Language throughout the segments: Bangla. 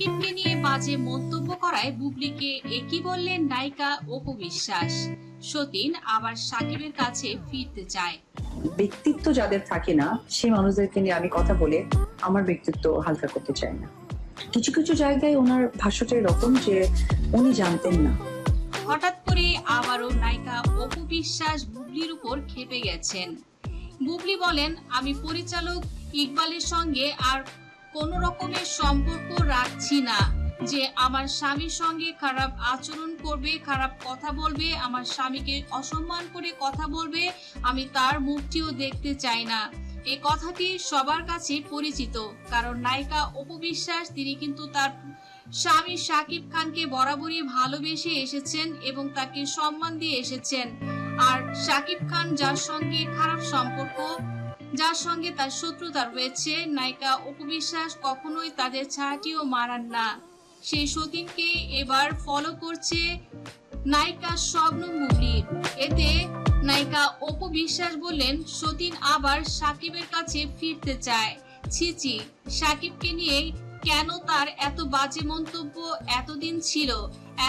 সাকিবকে নিয়ে বাজে মন্তব্য করায় বুবলিকে একই বললেন নায়িকা অপু বিশ্বাস। সতীন আবার সাকিবের কাছে ফিরতে চায়। ব্যক্তিত্ব যাদের থাকে না সেই মানুষদেরকে নিয়ে আমি কথা বলে আমার ব্যক্তিত্ব হালকা করতে চাই না। কিছু কিছু জায়গায় ওনার ভাষ্যটা এরকম যে উনি জানতেন না। হঠাৎ করে আবারও নায়িকা অপু বিশ্বাস বুবলির উপর খেপে গেছেন। বুবলি বলেন আমি পরিচালক ইকবালের সঙ্গে আর কোনো রকমের সম্পর্ক রাখছি না যে আমার স্বামীর সঙ্গে খারাপ আচরণ করবে, খারাপ কথা বলবে, আমার স্বামীকে অসম্মান করে কথা বলবে, আমি তার মুখটিও দেখতে চাই না। এই কথাটি সবার কাছে পরিচিত, কারণ নায়িকা অপু বিশ্বাস, তিনি কিন্তু তার স্বামী শাকিব খানকে বরাবরই ভালোবেসে এসেছেন এবং তাকে সম্মান দিয়ে এসেছেন। আর শাকিব খান যার সঙ্গে খারাপ সম্পর্ক যার সঙ্গে তার শত্রুতা রয়েছে, নায়িকা অপু বিশ্বাস কখনোই তাদের ছায়াটিও মারান না। সেই সতীনকে এবার ফলো করছে নায়িকা স্বপ্ন মুগলি এতে নায়িকা অপু বিশ্বাস বললেন, সতীন আবার সাকিবের কাছে ফিরতে চায়। ছি ছি, সাকিবকে নিয়ে কেন তার এত বাজে মন্তব্য এতদিন ছিল?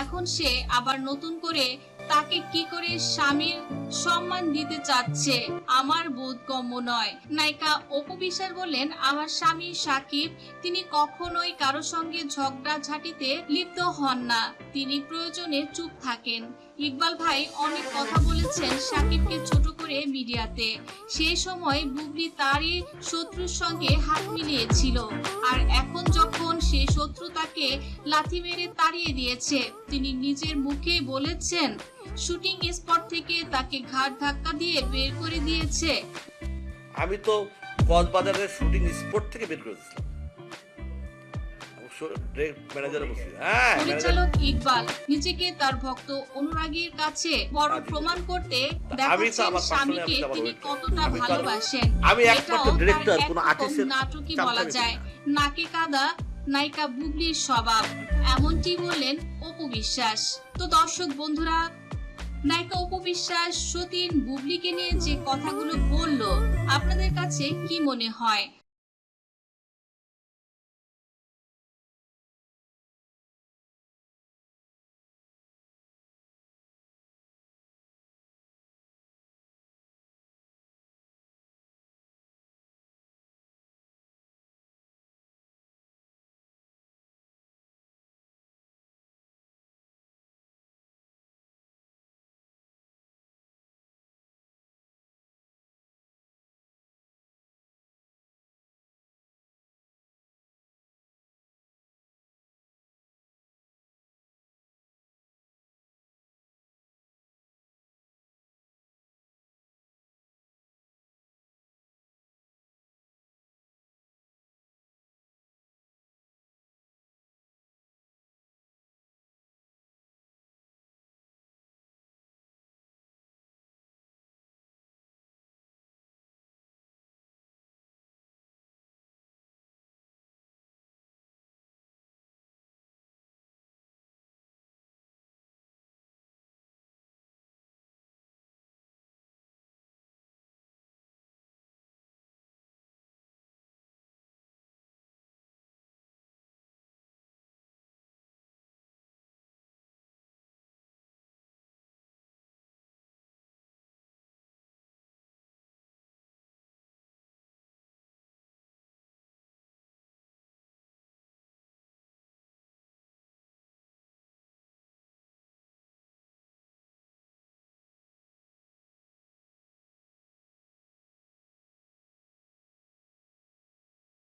এখন সে আবার নতুন করে তাকে কি করে স্বামীর সম্মান দিতে চাচ্ছে? আমার বোধগম্য নয়। নায়িকা অপু বিশ্বাস বললেন, আমার স্বামী সাকিব, তিনি কখনোই কারও সঙ্গে ঝগড়া ঝাঁটিতে লিপ্ত হন না। তিনি প্রয়োজনে চুপ থাকেন। ইকবাল ভাই অনেক কথা বলেছেন সাকিবকে ছোট করে মিডিয়াতে। সেই সময় বুবলি তারই শত্রুর সঙ্গে হাত মিলিয়েছিল। আর এখন যখন সেই শত্রু তাকে লাথি মেরে তাড়িয়ে দিয়েছে, তিনি নিজের মুখে বলেছেন শুটিং স্পট থেকে তাকে ঘাট ধাক্কা দিয়ে বের করে দিয়েছে। আমি তো কক্সবাজারের শুটিং স্পট থেকে বের করে দিয়েছিলাম। হ্যাঁ পরিচালক ইকবাল নিজেকে তার ভক্ত অনুরাগীর কাছে বড় প্রমাণ করতে দেখাচ্ছেন স্বামীকে তিনি কতটা ভালোবাসেন। আমি একমাত্র কোনো নাটকই বলা যায়। নাকে কাদা নায়িকা বুবলির স্বভাব। এমনটি বললেন অপু বিশ্বাস। তো দর্শক বন্ধুরা নায়িকা উপবিশ্বাস সতীন বুবলিকে নিয়ে যে কথাগুলো বলল আপনাদের কাছে কি মনে হয়?